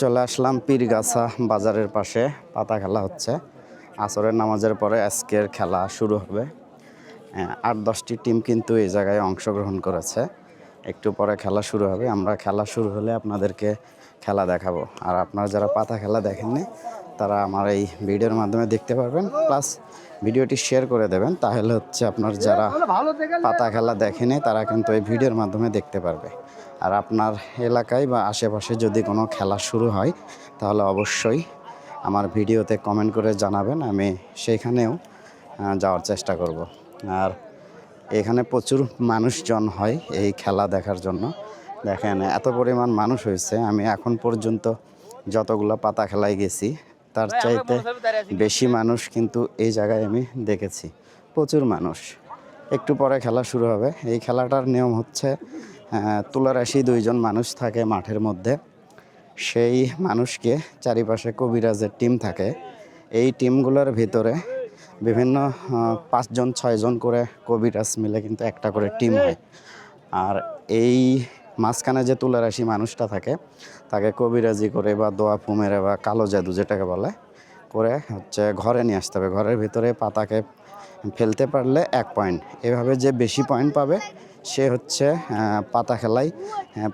চলে আসলাম পীরগাছা বাজারের পাশে পাতা খেলা হচ্ছে। আসরের নামাজের পরে আজকের খেলা শুরু হবে। হ্যাঁ, আট দশটি টিম কিন্তু এই জায়গায় অংশগ্রহণ করেছে। একটু পরে খেলা শুরু হবে। আমরা খেলা শুরু হলে আপনাদেরকে খেলা দেখাবো। আর আপনারা যারা পাতা খেলা দেখেননি তারা আমার এই ভিডিওর মাধ্যমে দেখতে পারবেন। প্লাস ভিডিওটি শেয়ার করে দেবেন, তাহলে হচ্ছে আপনার যারা পাতা খেলা দেখেনি, তারা কিন্তু এই ভিডিওর মাধ্যমে দেখতে পারবে। আর আপনার এলাকায় বা আশেপাশে যদি কোনো খেলা শুরু হয়, তাহলে অবশ্যই আমার ভিডিওতে কমেন্ট করে জানাবেন, আমি সেইখানেও যাওয়ার চেষ্টা করব। আর এখানে প্রচুর মানুষজন হয় এই খেলা দেখার জন্য। দেখেন, এত পরিমাণ মানুষ হয়েছে, আমি এখন পর্যন্ত যতগুলো পাতা খেলায় গেছি তার চাইতে বেশি মানুষ কিন্তু এই জায়গায় আমি দেখেছি। প্রচুর মানুষ। একটু পরে খেলা শুরু হবে। এই খেলাটার নিয়ম হচ্ছে তুলারাশি দুইজন মানুষ থাকে মাঠের মধ্যে। সেই মানুষকে চারিপাশে কবিরাজের টিম থাকে। এই টিমগুলোর ভিতরে বিভিন্ন পাঁচজন ছয়জন করে কবিরাজ মিলে কিন্তু একটা করে টিম হয়। আর এই মাঝখানে যে তুলারাশি মানুষটা থাকে, তাকে কবিরাজি করে বা দোয়া ফুমেরে বা কালো জাদু যেটাকে বলে, করে হচ্ছে ঘরে নিয়ে আসতে হবে। ঘরের ভিতরে পাতাকে ফেলতে পারলে এক পয়েন্ট এভাবে যে বেশি পয়েন্ট পাবে, সে হচ্ছে পাতা খেলায়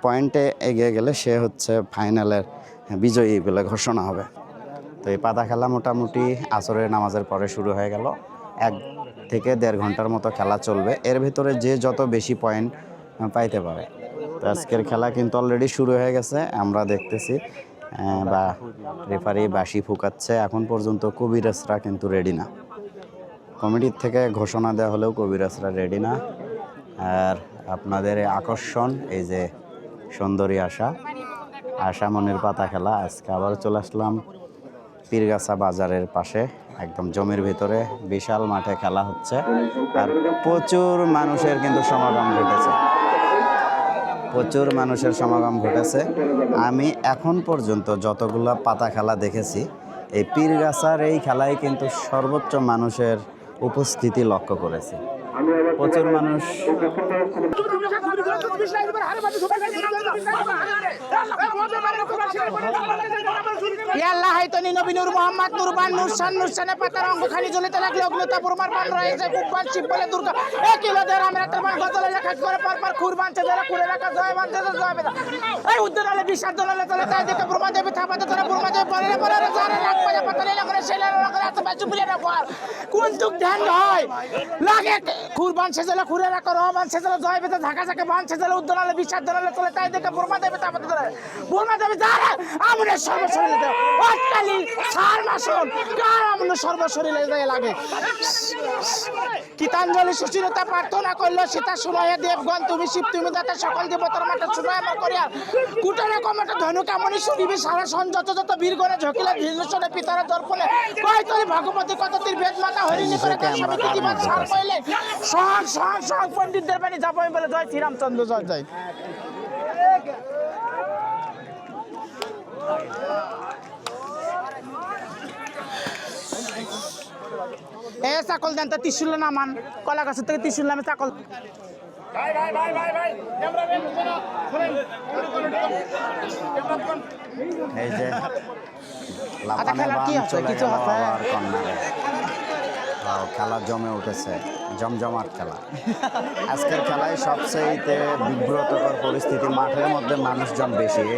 পয়েন্টে এগিয়ে গেলে সে হচ্ছে ফাইনালের বিজয়ী বলে ঘোষণা হবে। তো এই পাতা খেলা মোটামুটি আসরের নামাজের পরে শুরু হয়ে গেল। এক থেকে দেড় ঘণ্টার মতো খেলা চলবে। এর ভিতরে যে যত বেশি পয়েন্ট পাইতে পারে। তো আজকের খেলা কিন্তু অলরেডি শুরু হয়ে গেছে, আমরা দেখতেছি বা রেফারি বাসি ফুকাচ্ছে, এখন পর্যন্ত কবিরাজরা কিন্তু রেডি না। কমিটির থেকে ঘোষণা দেওয়া হলেও কবিরাজরা রেডি না। আর আপনাদের আকর্ষণ, এই যে সুন্দরী আশা আশা মনের পাতা খেলা, আজকে আবার চলে আসলাম পীরগাছা বাজারের পাশে, একদম জমির ভিতরে বিশাল মাঠে খেলা হচ্ছে। আর প্রচুর মানুষের কিন্তু সমাগম ঘটেছে। প্রচুর মানুষের সমাগম ঘটেছে। আমি এখন পর্যন্ত যতগুলো পাতা খেলা দেখেছি, এই পীরগাছার এই খেলায় কিন্তু সর্বোচ্চ মানুষের উপস্থিতি লক্ষ্য করেছি। প্রচুর মানুষ ইয়া আল্লাহ হাইতনি নবী নূর মোহাম্মদ নূরবান নূরসান নূরসানে পাতার অঙ্গ খালি জ্বলিতে লাগল অগ্লতা বুরমার পান রয়েছে কুব্বান শিব বলে দুর্গা। এ কিলো দের আমরা তোমার গজলে লেখা করে যারা কুরে রাখা জয় চে জয় বেদা। এই বিশাল দলালে তলে তাই দেখে দেবী দেবী যারে লাগরে সেলে লাগরে এত বাজু বলে। না কোন দুঃখ ধ্যান হয়? লাগে কুরবান সে জলে কুরে রাখা সে জলে জয় বেদা ঢাকা ঢাকা বান সে জলে উদ্দরালে বিশাল দলালে তলে তাই দেখে বুরমা দেবী থাপাতে তোরা বুরমা দেবী যারা আমরা সর্বশরীরে অটকালি সার মাসন কার আমরা সর্বশরীরে যায় লাগে? গীতাঞ্জলি সুশীলতা প্রার্থনা করল সীতা শুনাইয়া দেবগণ তুমি শিব তুমি দাতা সকল দেবতার শুনাই আমার করিয়া কুটরে কমটা ধনু কামনি শুনিবি সারা সন যত যত বীরগণে ঝকিলে ভীষণে পিতারা দর্পণে কয় তোর ভগবতী কত তীর বেদ মাতা হরিণী করে তার স্বামী কৃতিবাদ সার কইলে সহন সহন সহন পণ্ডিতদের বাণী যাব বলে জয় শ্রীরামচন্দ্র জয় জয়। এ চাকল দেন তা ত্রিশুল নামান কলা গাছের থেকে ত্রিশুল নামে চাকল। এই যে আচ্ছা, কিছু। খেলা জমে উঠেছে। জমজমাট খেলা। আজকের খেলায় সবচেয়ে বিব্রতকর পরিস্থিতি মাঠের মধ্যে মানুষজন বেশি।